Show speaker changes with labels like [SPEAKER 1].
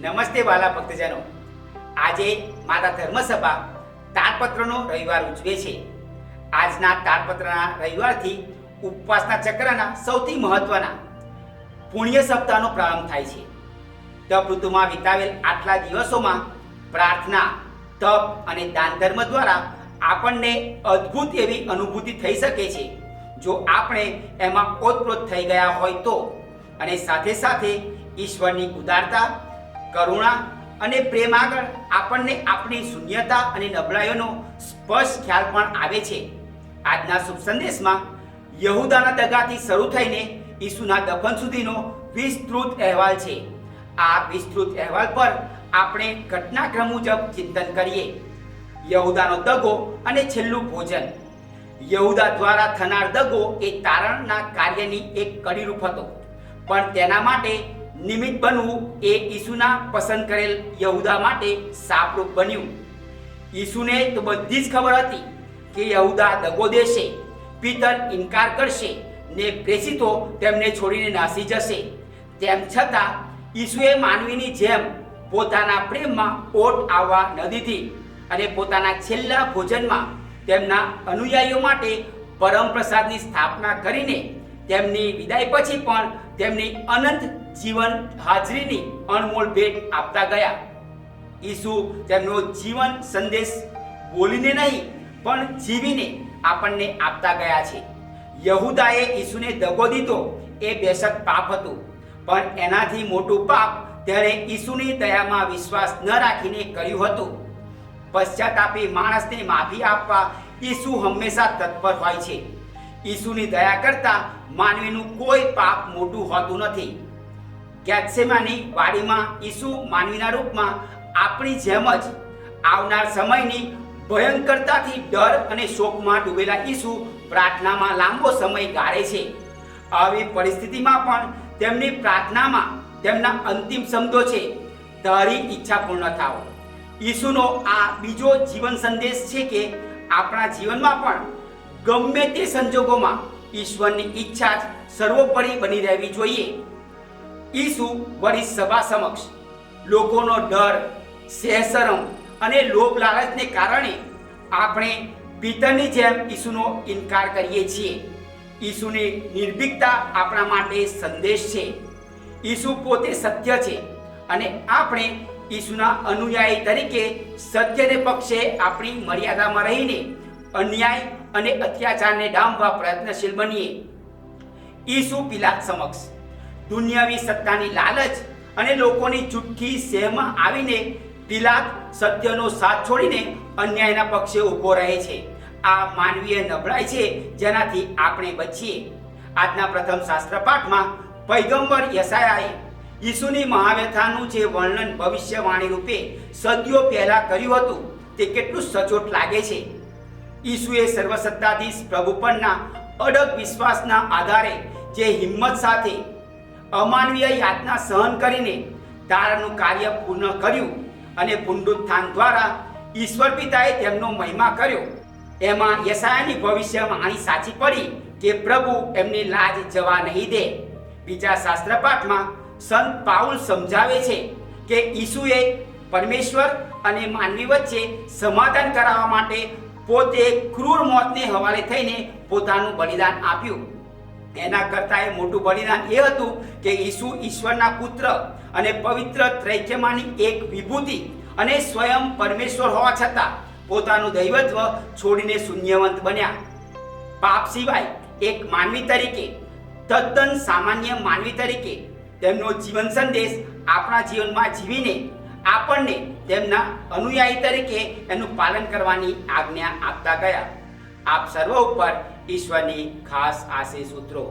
[SPEAKER 1] નમસ્તે વાલા ભક્તજનો. આજે માતા ધર્મસભા તાડપત્રનો રવિવાર ઉજવે છે. આજના તાડપત્રના રવિવારથી ઉપવાસના ચક્રના સૌથી મહત્વના પુણ્ય સપ્તાહનો પ્રારંભ થાય છે. તપ ઋતુમાં વિતાવેલ આટલા દિવસોમાં પ્રાર્થના, તપ અને દાન ધર્મ દ્વારા આપણને અદ્ભુત એવી અનુભૂતિ થઈ શકે છે. જો આપણે એમાં ઓતપ્રોત થઈ ગયા હોય તો. અને સાથે સાથે ઈશ્વરની ઉદારતા કરુણા અને પ્રેમ આગળ આપણને આપણી શૂન્યતા અને નબળાઈઓનો સ્પષ્ટ ખ્યાલ પણ આવે છે. આજના શુભ સંદેશમાં યહુદાના દગાથી શરૂ થઈને ઈસુના દફન સુધીનો વિસ્તૃત અહેવાલ છે. આ વિસ્તૃત અહેવાલ પર આપણે ઘટનાક્રમ મુજબ ચિંતન કરીએ. યહુદાનો દગો અને છેલ્લું ભોજન. યહુદા દ્વારા થનાર દગો એ તારણના કાર્યની એક કડીરૂપ હતો. પણ તેના માટે નિમિત્ત બનવું એ ઈસુના પસંદ કરેલ યહુદા માટે સાપરૂપ બન્યું. ઈસુને તો બધી જ ખબર હતી કે યહુદા દગો દેશે, પિતર ઇનકાર કરશે ને પ્રેષિતો તેમને છોડીને નાસી જશે. તેમ છતાં, ઈસુએ માનવીની જેમ પોતાના પ્રેમમાં ઓટ આવવા ન દીધી અને પોતાના છેલ્લા ભોજનમાં તેમના અનુયાયીઓ માટે પરમ પ્રસાદની સ્થાપના કરીને તેમની વિદાય પછી પણ તેમની અનંત જીવન હાજરીની અનમોલ ભેટ આપતા ગયા. ઈસુ તેમનો જીવન સંદેશ બોલીને નહીં, પણ જીવીને આપણને આપતા ગયા છે. યહુદાએ ઈસુને દગો દીધો, એ બેશક પાપ હતું. પણ એનાથી મોટું પાપ તેણે ઈસુની દયામાં વિશ્વાસ ન રાખીને કર્યું હતું. પશ્ચાતાપી માણસને માફી આપવા ઈસુ હંમેશા તત્પર હોય છે. ઈસુની દયા કરતા માનવીનું કોઈ પાપ મોટું હોતું નથી. કેપ્સેમાની વાડીમાં ઈસુ માનવીના રૂપમાં આપણી જેમ જ આવનાર સમયની ભયંકરતાથી ડર અને શોકમાં ડૂબેલા ઈસુ પ્રાર્થનામાં લાંબો સમય ગાળે છે. આવી પરિસ્થિતિમાં પણ તેમની પ્રાર્થનામાં તેમના અંતિમ શબ્દો છે, તારી ઈચ્છા પૂર્ણ થાઓ. ઈસુનો આ બીજો જીવન સંદેશ છે કે આપણા જીવનમાં પણ ગમે તે સંજોગોમાં ઈશ્વરની ઈચ્છા જ સર્વોપરી બની રહેવી જોઈએ. ઈસુ વળી સભા સમક્ષ લોકોનો ડર સહેશરમ અને લોભ લાલચને કારણે આપણે પિતરની જેમ ઈસુનો ઇનકાર કરીએ છીએ. ઈસુની નિર્ભીકતા આપણા માટે સંદેશ છે. ઈસુ પોતે સત્ય છે અને આપણે ઈસુના અનુયાયી તરીકે સત્યને પક્ષે આપણી મર્યાદામાં રહીને અન્યાય અને અત્યાચારને ડામવા પ્રયત્નશીલ બનીએ. ઈસુ પિલાત સમક્ષ દુનિયાવી સત્તાની લાલચ અને લોકોની જુઠ્ઠી સેહમાં આવીને પિલાત સત્યનો સાથ છોડીને અન્યાયના પક્ષે ઊભો રહે છે. આ માનવીય નબળાઈ છે જેનાથી આપણે બચીએ. આજના પ્રથમ શાસ્ત્ર પાઠમાં પૈગંબર યસાયાએ ઈસુની મહાવ્યથાનું જે વર્ણન ભવિષ્યવાણી રૂપે સદીઓ પહેલા કર્યું હતું તે કેટલું સચોટ લાગે છે. ઈસુએ સર્વસત્તાધીશ પ્રભુ પરના અડગ વિશ્વાસના આધારે જે હિંમત સાથે અમાનવીય યાતના સહન કરીને તારાનું કાર્ય પૂર્ણ કર્યું અને પુનરુત્થાન દ્વારા ઈશ્વર પિતાએ તેમનો મહિમા કર્યો, એમાં યશાયાની ભવિષ્યમાં ભવિષ્યવાણી સાચી પડી કે પ્રભુ એમની લાજ જવા નહીં દે. બીજા શાસ્ત્ર પાઠમાં સંત પાઉલ સમજાવે છે કે ઈસુએ પરમેશ્વર અને માનવી વચ્ચે સમાધાન કરાવવા માટે પોતે ક્રૂર મોતને હવાલે થઈને પોતાનું બલિદાન આપ્યું. એના કરતાં એ મોટું બલિદાન એ હતું કે ઈસુ ઈશ્વરના પુત્ર અને પવિત્ર ત્રૈક્યમાંની એક વિભૂતિ અને સ્વયં પરમેશ્વર હોવા છતાં પોતાનું દૈવત્વ છોડીને શૂન્યવંત બન્યા. પાપ સિવાય એક માનવી તરીકે, તદ્દન સામાન્ય માનવી તરીકે તેમનો જીવન સંદેશ આપણા જીવનમાં જીવીને આપણને તેમના અનુયાયી તરીકે એનું પાલન કરવાની આજ્ઞા આપતા ગયા. આપ સર્વ ઉપર ઈશ્વરની ખાસ આશીષ ઉતરો